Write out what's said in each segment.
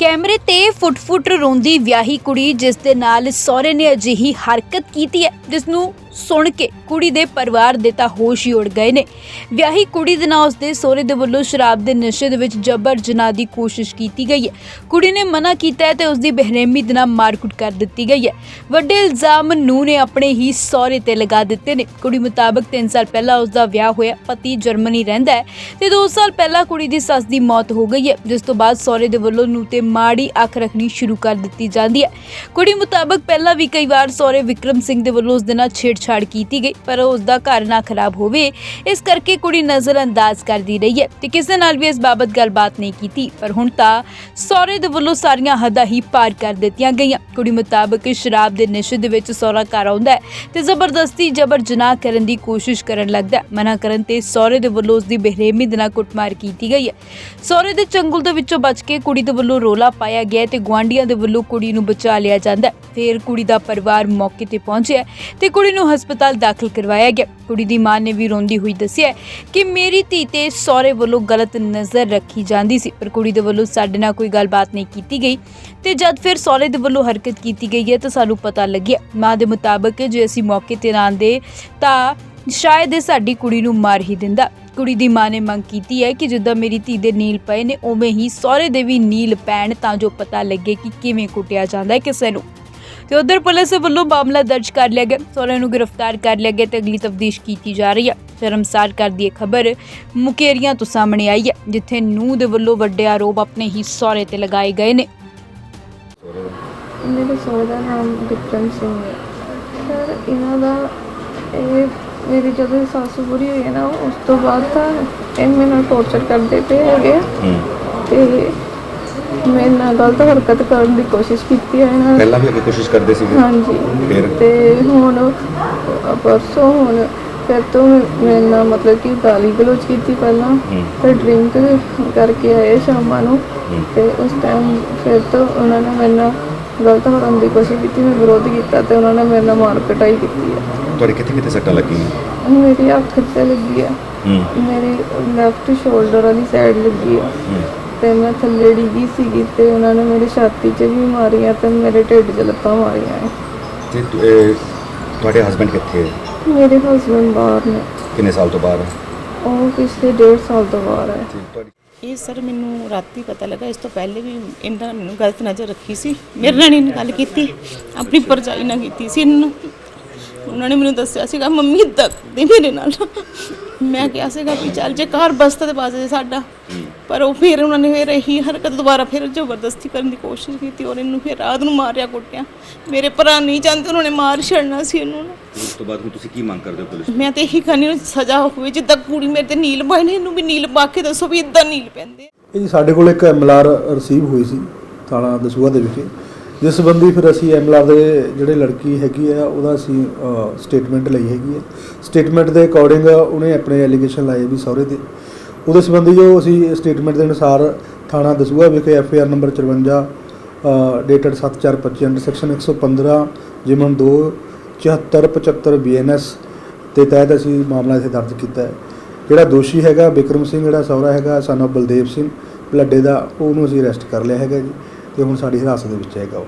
ਕੈਮਰੇ ਤੇ ਫੁੱਟ-ਫੁੱਟ ਰੋਂਦੀ ਵਿਆਹੀ ਕੁੜੀ, ਜਿਸ ਦੇ ਨਾਲ ਸਹੁਰੇ ਨੇ ਅਜਿਹੀ ਹਰਕਤ ਕੀਤੀ ਹੈ ਜਿਸ ਨੂੰ ਸੁਣ ਕੇ ਕੁੜੀ ਦੇ ਪਰਿਵਾਰ ਦੇ ਤਾਂ ਹੋਸ਼ ਹੀ ਉੜ ਗਏ ਨੇ। ਵਿਆਹੀ ਕੁੜੀ ਦੇ ਨਾਲ ਉਸਦੇ ਸਹੁਰੇ ਦੇ ਵੱਲੋਂ ਸ਼ਰਾਬ ਦੇ ਨਸ਼ੇ ਦੇ ਵਿੱਚ ਜਬਰ ਜਨਾਹ ਦੀ ਕੋਸ਼ਿਸ਼ ਕੀਤੀ ਗਈ ਹੈ। ਕੁੜੀ ਨੇ ਮਨਾ ਕੀਤਾ ਹੈ ਤੇ ਉਸਦੀ ਬਹਿਰਮੀ ਦੇ ਨਾਲ ਮਾਰਕੁੱਟ ਕਰ ਦਿੱਤੀ ਗਈ ਹੈ। ਵੱਡੇ ਇਲਜ਼ਾਮ ਨੂੰ ਨੇ ਆਪਣੇ ਹੀ ਸਹੁਰੇ ਤੇ ਲਗਾ ਦਿੱਤੇ ਨੇ। ਕੁੜੀ ਮੁਤਾਬਕ 3 ਸਾਲ ਪਹਿਲਾਂ ਉਸਦਾ ਵਿਆਹ ਹੋਇਆ, ਪਤੀ ਜਰਮਨੀ ਰਹਿੰਦਾ ਹੈ ਤੇ 2 ਸਾਲ ਪਹਿਲਾਂ ਕੁੜੀ ਦੀ ਸੱਸ ਦੀ ਮੌਤ ਹੋ ਗਈ ਹੈ, ਜਿਸ ਤੋਂ ਬਾਅਦ ਸਹੁਰੇ ਦੇ ਵੱਲੋਂ ਨੂੰ ਤੇ ਮਾੜੀ ਅੱਖ ਰੱਖਣੀ ਸ਼ੁਰੂ ਕਰ ਦਿੱਤੀ ਜਾਂਦੀ ਹੈ। ਕੁੜੀ ਮੁਤਾਬਕ ਪਹਿਲਾਂ ਵੀ ਕਈ ਵਾਰ ਸਹੁਰੇ ਵਿਕਰਮ ਸਿੰਘ ਦੇ ਵੱਲੋਂ ਉਸ ਦੇ ਨਾਲ ਛੇੜਛਾੜ ਕੀਤੀ ਗਈ, ਪਰ ਉਸ ਦਾ ਘਰ ਨਾ ਖਰਾਬ ਹੋਵੇ, ਇਸ ਕਰਕੇ ਕੁੜੀ ਨਜ਼ਰ ਕਰਦੀ ਰਹੀ ਹੈ ਤੇ ਕਿਸੇ ਨਾਲ ਵੀ ਇਸ ਬਾਬਤ ਗੱਲਬਾਤ ਨਹੀਂ ਕੀਤੀ, ਪਰ ਹੁਣ ਤਾਂ ਸਹੁਰੇ ਦੇ ਵੱਲੋਂ ਸਾਰੀਆਂ ਹੱਦਾਂ ਹੀ ਪਾਰ ਕਰ ਦਿੱਤੀਆਂ ਗਈਆਂ। ਕੁੜੀ ਮੁਤਾਬਕ ਸ਼ਰਾਬ ਦੇ ਨਸ਼ੇ ਦੇ ਵਿੱਚ ਸਹੁਰਾ ਘਰ ਆਉਂਦਾ ਹੈ ਤੇ ਜ਼ਬਰਦਸਤੀ ਜਬਰ ਜਨਾਹ ਕਰਨ ਦੀ ਕੋਸ਼ਿਸ਼ ਕਰਨ ਲੱਗਦਾ ਮਨਾ ਕਰਨ ਤੇ ਸਹੁਰੇ ਦੇ ਵੱਲੋਂ ਉਸ ਦੀ ਬੇਰਹਿਮੀ ਦੇ ਨਾਲ ਕੁੱਟਮਾਰ ਕੀਤੀ ਗਈ ਹੈ। ਸਹੁਰੇ ਦੇ ਚੰਗਲ ਦੇ ਵਿੱਚੋਂ ਬਚ ਕੇ ਕੁੜੀ ਦੇ ਵੱਲੋਂ ਰੋਲਾ ਪਾਇਆ ਗਿਆ ਤੇ ਗੁਆਂਢੀਆਂ ਦੇ ਵੱਲੋਂ ਕੁੜੀ ਨੂੰ ਬਚਾ ਲਿਆ ਜਾਂਦਾ ਹੈ। ਫਿਰ ਕੁੜੀ ਦਾ ਪਰਿਵਾਰ ਮੌਕੇ ਤੇ ਪਹੁੰਚਿਆ ਤੇ ਕੁੜੀ ਨੂੰ ਹਸਪਤਾਲ ਦਾਖਲ ਕਰਵਾਇਆ ਗਿਆ। ਕੁੜੀ ਦੀ ਮਾਂ ਨੇ ਵੀ ਰੋਂਦੀ ਹੋਈ ਦੱਸਿਆ ਕਿ ਮੇਰੀ ਧੀ ਤੇ ਸਹੁਰੇ ਵੱਲੋਂ ਗਲਤ ਨਜ਼ਰ ਰੱਖੀ ਜਾਂਦੀ ਸੀ, ਪਰ ਕੁੜੀ ਦੇ ਵੱਲੋਂ ਸਾਡੇ ਨਾਲ ਕੋਈ ਗੱਲਬਾਤ ਨਹੀਂ ਕੀਤੀ ਗਈ ਤੇ ਜਦ ਫਿਰ ਸਹੁਰੇ ਦੇ ਵੱਲੋਂ ਹਰਕਤ ਕੀਤੀ ਗਈ ਹੈ ਤਾਂ ਸਾਨੂੰ ਪਤਾ ਲੱਗਿਆ, ਮਾਂ ਦੇ ਮੁਤਾਬਕ ਜੇ ਅਸੀਂ ਮੌਕੇ ਤੇ ਨਾ ਆਂਦੇ ਤਾਂ ਸ਼ਾਇਦ ਇਹ ਸਾਡੀ ਕੁੜੀ ਨੂੰ ਮਾਰ ਹੀ ਦਿੰਦਾ। ਕੁੜੀ ਦੀ ਮਾਂ ਨੇ ਮੰਗ ਕੀਤੀ ਹੈ ਕਿ ਜਿੱਦਾਂ ਮੇਰੀ ਧੀ ਦੇ ਨੀਲ ਪਏ ਨੇ, ਉਵੇਂ ਹੀ ਸਹੁਰੇ ਦੇ ਵੀ ਨੀਲ ਪੈਣ ਤਾਂ ਜੋ ਪਤਾ ਲੱਗੇ ਕਿ ਕਿਵੇਂ ਕੁੱਟਿਆ ਜਾਂਦਾ ਹੈ ਕਿਸੇ ਨੂੰ। ਤੇ ਉਧਰ ਪੁਲਿਸ ਵੱਲੋਂ ਮਾਮਲਾ ਦਰਜ ਕਰ ਲਿਆ ਗਿਆ। ਸਹੁਰੇ ਨੂੰ ਗ੍ਰਿਫਤਾਰ ਕਰ ਲਿਆ ਗਿਆ ਤੇ ਅਗਲੀ ਤਫਤੀਸ਼ ਕੀਤੀ ਜਾ ਰਹੀ ਹੈ। ਸ਼ਰਮਸਾਰ ਕਰਦੀ ਇਹ ਖਬਰ ਮੁਕੇਰੀਆਂ ਤੋਂ ਸਾਹਮਣੇ ਆਈ ਹੈ ਜਿੱਥੇ ਨੂੰਹ ਦੇ ਵੱਲੋਂ ਵੱਡੇ ਆਰੋਪ ਆਪਣੇ ਹੀ ਸਹੁਰੇ ਤੇ ਲਗਾਏ ਗਏ ਨੇ। ਮੇਰੇ ਸਹੁਰੇ ਦਾ ਨਾਮ ਵਿਕਰਮ ਸਿੰਘ ਹੈ। ਸਰ ਇਹਨਾਂ ਦਾ ਇਹ ਮੇਰੀ ਜਦੋਂ ਸੱਸ ਬੁਰੀ ਹੋਈ ਹੈ ਨਾ ਉਸ ਤੋਂ ਬਾਅਦ ਤਾਂ ਇਹ ਮੇਰੇ ਨਾਲ ਟੌਰਚਰ ਕਰਦੇ ਪਏ ਹੈਗੇ ਤੇ ਮੇਰੇ ਨਾਲ ਗਲਤ ਹਰਕਤ ਕਰਨ ਦੀ ਕੋਸ਼ਿਸ਼ ਕੀਤੀ ਹੈ ਇਹਨਾਂ ਨੇ ਪਹਿਲਾਂ ਵੀ ਅੱਗੇ ਕੋਸ਼ਿਸ਼ ਕਰਦੇ ਸੀਗੇ? ਹਾਂਜੀ। ਫਿਰ? ਤੇ ਹੁਣ ਅ, ਪਰਸੋਂ ਹੁਣ ਫਿਰ ਤੋਂ ਮੇਰੇ ਨਾਲ ਮਤਲਬ ਕਿ ਗਾਲੀ ਗਲੋਚ ਕੀਤੀ ਪਹਿਲਾਂ। ਹੂੰ। ਤੇ ਡਰਿੰਕ ਕਰਕੇ ਆਏ ਸ਼ਾਮਾਂ ਨੂੰ। ਹੂੰ। ਤੇ ਉਸ ਟਾਈਮ ਫਿਰ ਤੋਂ ਉਹਨਾਂ ਨੇ ਮੇਰੇ ਨਾਲ ਗਲਤ ਕਰਨ ਦੀ ਕੋਸ਼ਿਸ਼ ਕੀਤੀ ਮੈਂ ਵਿਰੋਧ ਕੀਤਾ ਤੇ ਉਹਨਾਂ ਨੇ ਮੇਰੇ ਨਾਲ ਮਾਰ ਕਟਾਈ ਕੀਤੀ ਹੈ। ਤੁਹਾਡੇ ਕਿੱਥੇ ਕਿੱਥੇ ਸੱਟਾਂ ਲੱਗੀਆਂ? ਮੇਰੀ ਅੱਖ ਤੇ ਲੱਗੀ ਹੈ ਹੂੰ। ਮੇਰੀ ਲੈਫਟ ਸ਼ੋਲਡਰ ਵਾਲੀ ਸਾਈਡ ਲੱਗੀ ਹੈ ਹੂੰ। ਤੇ ਮੈਂ ਥੱਲੇ ਡਿੱਗੀ ਸੀਗੀ ਤੇ ਉਹਨਾਂ ਨੇ ਮੇਰੀ ਛਾਤੀ 'ਚ ਵੀ ਮਾਰੀਆਂ ਤੇ ਮੇਰੇ ਢਿੱਡ 'ਚ ਲੱਤਾਂ ਮਾਰੀਆਂ ਹੈ। ਤੇ ਤੁ- ਇਹ ਤੁਹਾਡੇ ਹਸਬੰਡ ਕਿੱਥੇ ਹੈ? ਮੇਰੇ ਹਸਬੰਡ ਬਾਹਰ ਨੇ। ਕਿੰਨੇ ਸਾਲ ਤੋਂ ਬਾਅਦ ਉਹ ਪਿਛਲੇ ਡੇਢ ਸਾਲ ਤੋਂ ਬਾਹਰ ਹੈ ਤੇ ਤੁਹਾਡੀ ਇਹ ਸਰ ਮੈਨੂੰ ਰਾਤੀ ਪਤਾ ਲੱਗਾ ਇਸ ਤੋਂ ਪਹਿਲੇ ਵੀ ਇਹਨਾਂ ਨੇ ਮੈਨੂੰ ਗਲਤ ਨਜ਼ਰ ਰੱਖੀ ਸੀ। ਮੇਰੇ ਨਾਲ ਨਹੀਂ ਗੱਲ ਕੀਤੀ ਆਪਣੀ ਪਰਜਾਈ ਨਾਲ ਕੀਤੀ ਸੀ ਇਹਨੂੰ ਉਹਨਾਂ ਨੇ ਮੈਨੂੰ ਦੱਸਿਆ ਸੀਗਾ ਮੰਮੀ ਏਦਾਂ ਕਰਦੀ ਮੇਰੇ ਨਾਲ। ਮੈਂ ਕਿਹਾ ਸੀਗਾ ਵੀ ਚੱਲ ਜੇ ਘਰ ਬਸਤਾ ਤੇ ਬਾਜ਼ੇ ਸਾਡਾ। ਪਰ ਉਹ ਫਿਰ ਉਹਨਾਂ ਨੇ ਫਿਰ ਇਹੀ ਹਰਕਤ ਦੁਬਾਰਾ ਫਿਰ ਜ਼ਬਰਦਸਤੀ ਕਰਨ ਦੀ ਕੋਸ਼ਿਸ਼ ਕੀਤੀ ਔਰ ਇਹਨੂੰ ਫਿਰ ਰਾਤ ਨੂੰ ਮਾਰਿਆ ਕੁੱਟਿਆ। ਮੇਰੇ ਭਰਾ ਨਹੀਂ ਚਾਹੁੰਦੇ ਉਹਨਾਂ ਨੇ ਮਾਰ ਛੱਡਣਾ ਸੀ ਇਹਨੂੰ। ਨਾ। ਉਸ ਤੋਂ ਬਾਅਦ ਹੁਣ ਤੁਸੀਂ ਕੀ ਮੰਗ ਕਰਦੇ ਹੋ ਪੁਲਿਸ ਮੈਂ ਤੇ ਇਹੀ ਕਹਿੰਦੀ ਹਾਂ ਸਜ਼ਾ ਹੋਵੇ ਜਿੱਦਾਂ ਕੁੜੀ ਮੇਰੇ ਤੇ ਨੀਲ ਪਾਏ ਨੇ ਇਹਨੂੰ ਵੀ ਨੀਲ ਪਾ ਕੇ ਦੱਸੋ ਵੀ ਇਦਾਂ ਨੀਲ ਪੈਂਦੇ। ਇਹ ਜੀ ਸਾਡੇ ਕੋਲ ਇੱਕ ਐਮਐਲਆਰ ਰਿਸੀਵ ਹੋਈ ਸੀ ਥਾਣਾ ਦਸੂਹਾ ਦੇ ਵਿਖੇ। ਜਿਸ ਸੰਬੰਧੀ ਫਿਰ ਅਸੀਂ ਐਮਐਲਆਰ ਦੇ ਜਿਹੜੇ ਲੜਕੀ ਹੈਗੀ ਆ ਉਹਦਾ ਅਸੀਂ ਸਟੇਟਮੈਂਟ ਲਈ ਹੈਗੀ ਹੈ ਸਟੇਟਮੈਂਟ ਦੇ ਅਕੋਰਡਿੰਗ ਉਹਨੇ ਆਪਣੇ ਐਲੀਗੇਸ਼ਨ ਲਾਏ ਵੀ ਸਹੁਰੇ ਦੇ ਉਹਦੇ ਸੰਬੰਧੀ ਜੋ ਅਸੀਂ ਸਟੇਟਮੈਂਟ ਦੇ ਅਨੁਸਾਰ ਥਾਣਾ ਦਸੂਹਾ ਵਿਖੇ FIR number 54 dated 7425 under section 115 ਜਿਮਨ 2 7475 ਬੀਐਨਐਸ ਦੇ ਤਹਿਤ ਅਸੀਂ ਮਾਮਲਾ ਇੱਥੇ ਦਰਜ ਕੀਤਾ ਹੈ। ਜਿਹੜਾ ਦੋਸ਼ੀ ਹੈਗਾ ਵਿਕਰਮ ਸਿੰਘ, ਜਿਹੜਾ ਸਹੁਰਾ ਹੈਗਾ, son of ਬਲਦੇਵ ਸਿੰਘ ਬਲੱਡੇ ਦਾ, ਉਹਨੂੰ ਅਸੀਂ ਅਰੈਸਟ ਕਰ ਲਿਆ ਹੈਗਾ ਜੀ ਤੇ ਹੁਣ ਸਾਡੀ ਹਿਰਾਸਤ ਦੇ ਵਿੱਚ ਹੈਗਾ ਉਹ।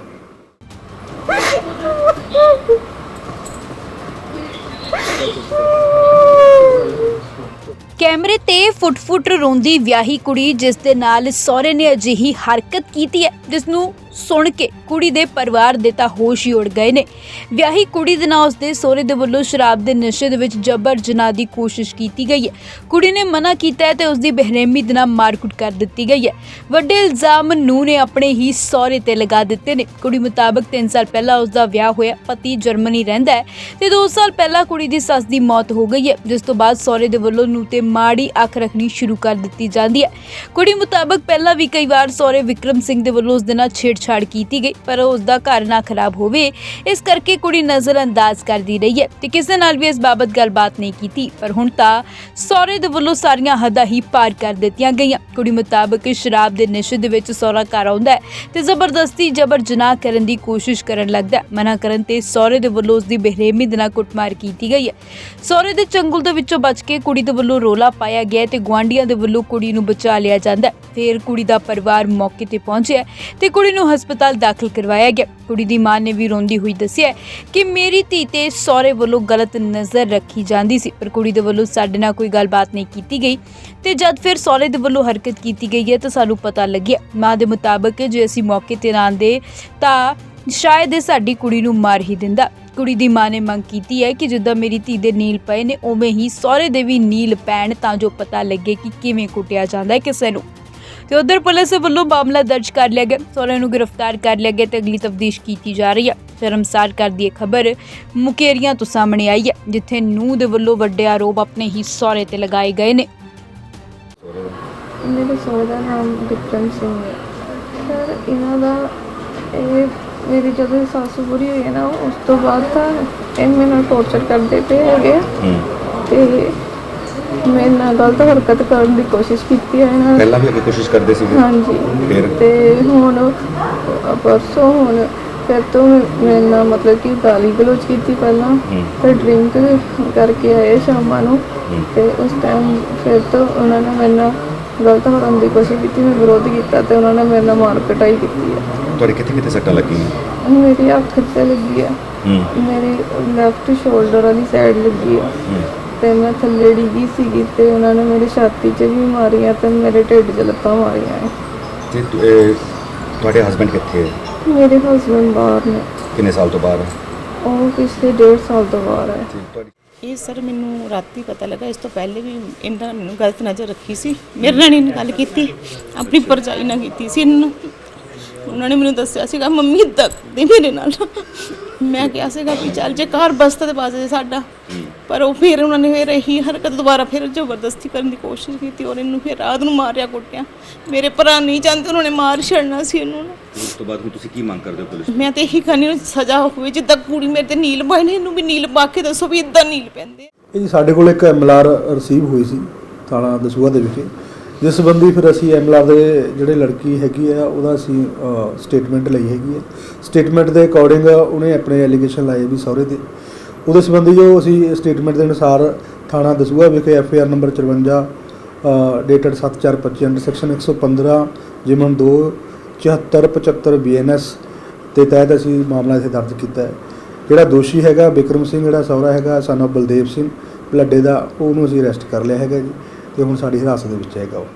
ਕੈਮਰੇ ਤੇ ਫੁੱਟ-ਫੁੱਟ ਰੋਂਦੀ ਵਿਆਹੀ ਕੁੜੀ, ਜਿਸ ਦੇ ਨਾਲ ਸਹੁਰੇ ਨੇ ਅਜਿਹੀ ਹਰਕਤ ਕੀਤੀ ਹੈ, ਜਿਸ ਨੂੰ ਸੁਣ ਕੇ ਕੁੜੀ ਦੇ ਪਰਿਵਾਰ ਦੇ ਤਾਂ ਹੋਸ਼ ਹੀ ਉੜ ਗਏ ਨੇ। ਵਿਆਹੀ ਕੁੜੀ ਦੇ ਨਾਲ ਉਸਦੇ ਸਹੁਰੇ ਦੇ ਵੱਲੋਂ ਸ਼ਰਾਬ ਦੇ ਨਸ਼ੇ ਦੇ ਵਿੱਚ ਜਬਰ ਜਨਾਹ ਦੀ ਕੋਸ਼ਿਸ਼ ਕੀਤੀ ਗਈ ਹੈ। ਕੁੜੀ ਨੇ ਮਨਾ ਕੀਤਾ ਹੈ ਤੇ ਉਸਦੀ ਬਹਿਰਮੀ ਦੇ ਨਾਲ ਮਾਰਕੁੱਟ ਕਰ ਦਿੱਤੀ ਗਈ ਹੈ। ਵੱਡੇ ਇਲਜ਼ਾਮ ਨੂੰ ਨੇ ਆਪਣੇ ਹੀ ਸਹੁਰੇ ਤੇ ਲਗਾ ਦਿੱਤੇ ਨੇ। ਕੁੜੀ ਮੁਤਾਬਕ 3 ਸਾਲ ਪਹਿਲਾਂ ਉਸਦਾ ਵਿਆਹ ਹੋਇਆ। ਪਤੀ ਜਰਮਨੀ ਰਹਿੰਦਾ ਹੈ ਤੇ 2 ਸਾਲ ਪਹਿਲਾਂ ਕੁੜੀ ਦੀ ਸੱਸ ਦੀ ਮੌਤ ਹੋ ਗਈ ਹੈ। ਜਿਸ ਤੋਂ ਬਾਅਦ ਸਹੁਰੇ ਦੇ ਵੱਲੋਂ ਨੂੰ ਤੇ ਮਾੜੀ ਅੱਖ ਰੱਖਣੀ ਸ਼ੁਰੂ ਕਰ ਦਿੱਤੀ ਜਾਂਦੀ ਹੈ। ਕੁੜੀ ਮੁਤਾਬਕ ਪਹਿਲਾਂ ਵੀ ਕਈ ਵਾਰ ਸਹੁਰੇ ਵਿਕਰਮ ਸਿੰਘ ਦੇ ਵੱਲੋਂ ਉਸ ਦੇ ਨਾਲ ਛੇੜ ਛੇੜਛਾੜ ਕੀਤੀ ਗਈ, ਪਰ ਉਸ ਦਾ ਘਰ ਨਾ ਖਰਾਬ ਹੋਵੇ, ਇਸ ਕਰਕੇ ਕੁੜੀ ਨਜ਼ਰ ਕਰਦੀ ਰਹੀ ਹੈ ਤੇ ਕਿਸੇ ਨਾਲ ਵੀ ਇਸ ਬਾਬਤ ਗੱਲਬਾਤ ਨਹੀਂ ਕੀਤੀ, ਪਰ ਹੁਣ ਤਾਂ ਸਹੁਰੇ ਦੇ ਵੱਲੋਂ ਸਾਰੀਆਂ ਹੱਦਾਂ ਹੀ ਪਾਰ ਕਰ ਦਿੱਤੀਆਂ ਗਈਆਂ। ਕੁੜੀ ਮੁਤਾਬਕ ਸ਼ਰਾਬ ਦੇ ਨਸ਼ੇ ਦੇ ਵਿੱਚ ਸਹੁਰਾ ਘਰ ਆਉਂਦਾ ਤੇ ਜ਼ਬਰਦਸਤੀ ਜਬਰ ਜਨਾਹ ਕਰਨ ਦੀ ਕੋਸ਼ਿਸ਼ ਕਰਨ ਲੱਗਦਾ ਮਨਾ ਕਰਨ ਤੇ ਸਹੁਰੇ ਦੇ ਵੱਲੋਂ ਉਸ ਦੀ ਬੇਰਹਿਮੀ ਦੇ ਨਾਲ ਕੁੱਟਮਾਰ ਕੀਤੀ ਗਈ ਹੈ। ਸਹੁਰੇ ਦੇ ਚੰਗਲ ਦੇ ਵਿੱਚੋਂ ਬਚ ਕੇ ਕੁੜੀ ਦੇ ਵੱਲੋਂ ਰੋਲਾ ਪਾਇਆ ਗਿਆ ਤੇ ਗੁਆਂਢੀਆਂ ਦੇ ਵੱਲੋਂ ਕੁੜੀ ਨੂੰ ਬਚਾ ਲਿਆ ਜਾਂਦਾ ਹੈ। ਫਿਰ ਕੁੜੀ ਦਾ ਪਰਿਵਾਰ ਮੌਕੇ ਤੇ ਪਹੁੰਚਿਆ ਤੇ ਕੁੜੀ ਨੂੰ ਹਸਪਤਾਲ ਦਾਖਲ ਕਰਵਾਇਆ ਗਿਆ। ਕੁੜੀ ਦੀ ਮਾਂ ਨੇ ਵੀ ਰੋਂਦੀ ਹੋਈ ਦੱਸਿਆ ਕਿ ਮੇਰੀ ਧੀ ਤੇ ਸਹੁਰੇ ਵੱਲੋਂ ਗਲਤ ਨਜ਼ਰ ਰੱਖੀ ਜਾਂਦੀ ਸੀ, ਪਰ ਕੁੜੀ ਦੇ ਵੱਲੋਂ ਸਾਡੇ ਨਾਲ ਕੋਈ ਗੱਲਬਾਤ ਨਹੀਂ ਕੀਤੀ ਗਈ ਤੇ ਜਦ ਫਿਰ ਸਹੁਰੇ ਦੇ ਵੱਲੋਂ ਹਰਕਤ ਕੀਤੀ ਗਈ ਹੈ ਤਾਂ ਸਾਨੂੰ ਪਤਾ ਲੱਗਿਆ, ਮਾਂ ਦੇ ਮੁਤਾਬਕ ਜੇ ਅਸੀਂ ਮੌਕੇ ਤੇ ਨਾ ਆਉਂਦੇ ਤਾਂ ਸ਼ਾਇਦ ਇਹ ਸਾਡੀ ਕੁੜੀ ਨੂੰ ਮਾਰ ਹੀ ਦਿੰਦਾ। ਕੁੜੀ ਦੀ ਮਾਂ ਨੇ ਮੰਗ ਕੀਤੀ ਹੈ ਕਿ ਜਿੱਦਾਂ ਮੇਰੀ ਧੀ ਦੇ ਨੀਲ ਪਏ ਨੇ, ਉਵੇਂ ਹੀ ਸਹੁਰੇ ਦੇ ਵੀ ਨੀਲ ਪੈਣ ਤਾਂ ਜੋ ਪਤਾ ਲੱਗੇ ਕਿ ਕਿਵੇਂ ਕੁੱਟਿਆ ਜਾਂਦਾ ਹੈ ਕਿਸੇ ਨੂੰ। ਤੇ ਉਧਰ ਪੁਲਿਸ ਵੱਲੋਂ ਮਾਮਲਾ ਦਰਜ ਕਰ ਲਿਆ ਗਿਆ। ਸਹੁਰੇ ਨੂੰ ਗ੍ਰਿਫਤਾਰ ਕਰ ਲਿਆ ਗਿਆ ਤੇ ਅਗਲੀ ਤਫਤੀਸ਼ ਕੀਤੀ ਜਾ ਰਹੀ ਹੈ। ਸ਼ਰਮਸਾਰ ਕਰਦੀ ਇਹ ਖਬਰ ਮੁਕੇਰੀਆਂ ਤੋਂ ਸਾਹਮਣੇ ਆਈ ਹੈ ਜਿੱਥੇ ਨੂੰਹ ਦੇ ਵੱਲੋਂ ਵੱਡੇ ਆਰੋਪ ਆਪਣੇ ਹੀ ਸਹੁਰੇ ਤੇ ਲਗਾਏ ਗਏ ਨੇ। ਮੇਰੇ ਸਹੁਰੇ ਦਾ ਨਾਮ ਵਿਕਰਮ ਸਿੰਘ ਹੈ। ਸਰ ਇਹਨਾਂ ਦਾ ਇਹ ਮੇਰੀ ਜਦੋਂ ਸੱਸ ਬੁਰੀ ਹੋਈ ਹੈ ਨਾ ਉਸ ਤੋਂ ਬਾਅਦ ਤਾਂ ਇਹ ਮੇਰੇ ਨਾਲ ਟੌਰਚਰ ਕਰਦੇ ਪਏ ਹੈਗੇ ਤੇ ਮੇਰੇ ਨਾਲ ਗਲਤ ਹਰਕਤ ਕਰਨ ਦੀ ਕੋਸ਼ਿਸ਼ ਕੀਤੀ ਹੈ ਇਹਨਾਂ ਨੇ ਪਹਿਲਾਂ ਵੀ ਅੱਗੇ ਕੋਸ਼ਿਸ਼ ਕਰਦੇ ਸੀਗੇ? ਹਾਂਜੀ। ਫਿਰ? ਤੇ ਹੁਣ ਅ, ਪਰਸੋਂ ਹੁਣ ਫਿਰ ਤੋਂ ਮੇਰੇ ਨਾਲ ਮਤਲਬ ਕਿ ਗਾਲੀ ਗਲੋਚ ਕੀਤੀ ਪਹਿਲਾਂ। ਹੂੰ। ਫਿਰ ਡਰਿੰਕ ਕਰਕੇ ਆਏ ਸ਼ਾਮਾਂ ਨੂੰ। ਹੂੰ। ਤੇ ਉਸ ਟਾਈਮ ਫਿਰ ਤੋਂ ਉਹਨਾਂ ਨੇ ਮੇਰੇ ਨਾਲ ਗਲਤ ਕਰਨ ਦੀ ਕੋਸ਼ਿਸ਼ ਕੀਤੀ ਮੈਂ ਵਿਰੋਧ ਕੀਤਾ ਤੇ ਉਹਨਾਂ ਨੇ ਮੇਰੇ ਨਾਲ ਮਾਰ ਕਟਾਈ ਕੀਤੀ ਹੈ। ਤੁਹਾਡੇ ਕਿੱਥੇ ਕਿੱਥੇ ਸੱਟਾਂ ਲੱਗੀਆਂ? ਮੇਰੀ ਅੱਖ ਤੇ ਲੱਗੀ ਹੈ। ਹੂੰ। ਮੇਰੀ ਲੈਫਟ ਸ਼ੋਲਡਰ ਵਾਲੀ ਸਾਈਡ ਲੱਗੀ ਹੈ। ਹੂੰ। ਤੇ ਮੈਂ ਥੱਲੇ ਡਿੱਗੀ ਸੀਗੀ ਤੇ ਉਹਨਾਂ ਨੇ ਮੇਰੀ ਛਾਤੀ 'ਚ ਵੀ ਮਾਰੀਆਂ ਤੇ ਮੇਰੇ ਢਿੱਡ 'ਚ ਲੱਤਾਂ ਮਾਰੀਆਂ ਹੈ। ਤੇ ਤੁ- ਇਹ ਤੁਹਾਡੇ ਹਸਬੰਡ ਕਿੱਥੇ ਹੈ? ਮੇਰੇ ਹਸਬੰਡ ਬਾਹਰ ਨੇ। ਕਿੰਨੇ ਸਾਲ ਤੋਂ ਬਾਹਰ ਹੈ? ਉਹ ਪਿਛਲੇ ਡੇਢ ਸਾਲ ਤੋਂ ਬਾਹਰ ਹੈ। ਤੇ ਤੁਹਾਡੀ ਇਹ ਸਰ ਮੈਨੂੰ ਰਾਤੀ ਪਤਾ ਲੱਗਾ ਇਸ ਤੋਂ ਪਹਿਲੇ ਵੀ ਇਹਨਾਂ ਨੇ ਮੈਨੂੰ ਗਲਤ ਨਜ਼ਰ ਰੱਖੀ ਸੀ। ਮੇਰੇ ਨਾਲ ਨਹੀਂ ਗੱਲ ਕੀਤੀ ਆਪਣੀ ਪਰਜਾਈ ਨਾਲ ਕੀਤੀ ਸੀ ਇਹਨਾਂ ਨੂੰ। ਉਹਨਾਂ ਨੇ ਮੈਨੂੰ ਦੱਸਿਆ ਸੀਗਾ ਮੰਮੀ ਏਦਾਂ ਕਰਦੀ ਮੇਰੇ ਨਾਲ। ਮੈਂ ਕਿਹਾ ਸੀਗਾ ਕਿ ਚੱਲ ਜੇ ਘਰ ਬਸਤਾ ਤੇ ਬਾਜ਼ੇ ਸਾਡਾ। ਪਰ ਉਹ ਫਿਰ ਉਹਨਾਂ ਨੇ ਫਿਰ ਇਹੀ ਹਰਕਤ ਦੁਬਾਰਾ ਫਿਰ ਜ਼ਬਰਦਸਤੀ ਕਰਨ ਦੀ ਕੋਸ਼ਿਸ਼ ਕੀਤੀ ਔਰ ਇਹਨੂੰ ਫਿਰ ਰਾਤ ਨੂੰ ਮਾਰਿਆ ਕੁੱਟਿਆ। ਮੇਰੇ ਭਰਾ ਨਹੀਂ ਚਾਹੁੰਦੇ ਉਹਨਾਂ ਨੇ ਮਾਰ ਛੱਡਣਾ ਸੀ ਇਹਨੂੰ ਨਾ। ਉਸ ਤੋਂ ਬਾਅਦ ਹੁਣ ਤੁਸੀਂ ਕੀ ਮੰਗ ਕਰਦੇ ਹੋ ਪੁਲਿਸ ਤੋਂ? ਮੈਂ ਤੇ ਇਹੀ ਕਹਿੰਦੀ ਹਾਂ ਸਜ਼ਾ ਹੋਵੇ ਜਿੱਦਾਂ ਕੁੜੀ ਮੇਰੇ ਤੇ ਨੀਲ ਪਾਏ ਨੇ ਇਹਨੂੰ ਵੀ ਨੀਲ ਪਾ ਕੇ ਦੱਸੋ ਵੀ ਇਦਾਂ ਨੀਲ ਪੈਂਦੇ ਇਹ ਜੀ ਸਾਡੇ ਕੋਲ ਇੱਕ ਐਮਐਲਆਰ ਰਿਸੀਵ ਹੋਈ ਸੀ ਥਾਣਾ ਦਸੂਹਾ ਦੇ ਵਿਖੇ ਜਿਸ ਸੰਬੰਧੀ ਫਿਰ ਅਸੀਂ ਐਮਐਲਆਰ ਦੇ ਜਿਹੜੇ ਲੜਕੀ ਹੈਗੀ ਆ, ਉਹਦਾ ਅਸੀਂ ਸਟੇਟਮੈਂਟ ਲਈ ਹੈਗੀ ਆ। ਸਟੇਟਮੈਂਟ ਦੇ ਅਕੋਰਡਿੰਗ ਉਹਨੇ ਆਪਣੇ ਐਲੀਗੇਸ਼ਨ ਲਾਏ ਵੀ ਸਹੁਰੇ ਦੇ ਉਹਦੇ ਸੰਬੰਧੀ ਜੋ ਅਸੀਂ ਸਟੇਟਮੈਂਟ ਦੇ ਅਨੁਸਾਰ ਥਾਣਾ ਦਸੂਹਾ ਵਿਖੇ FIR number 54 dated 7425 under section 115 ਜਿਮਨ 2 7475 ਬੀਐਨਐਸ ਤੇ ਤਹਿਤ ਅਸੀਂ ਮਾਮਲਾ ਇੱਥੇ ਦਰਜ ਕੀਤਾ ਹੈ। ਜਿਹੜਾ ਦੋਸ਼ੀ ਹੈਗਾ, ਬਿਕਰਮ ਸਿੰਘ, ਜਿਹੜਾ ਸਹੁਰਾ ਹੈਗਾ ਸਾਨੂੰ ਬਲਦੇਵ ਸਿੰਘ ਬਲੱਡੇ ਦਾ, ਉਹਨੂੰ ਅਸੀਂ ਅਰੈਸਟ ਕਰ ਲਿਆ ਹੈਗਾ ਜੀ। ਤੇ ਹੁਣ ਸਾਡੀ ਹਿਰਾਸਤ ਦੇ ਵਿੱਚ ਹੈਗਾ ਉਹ।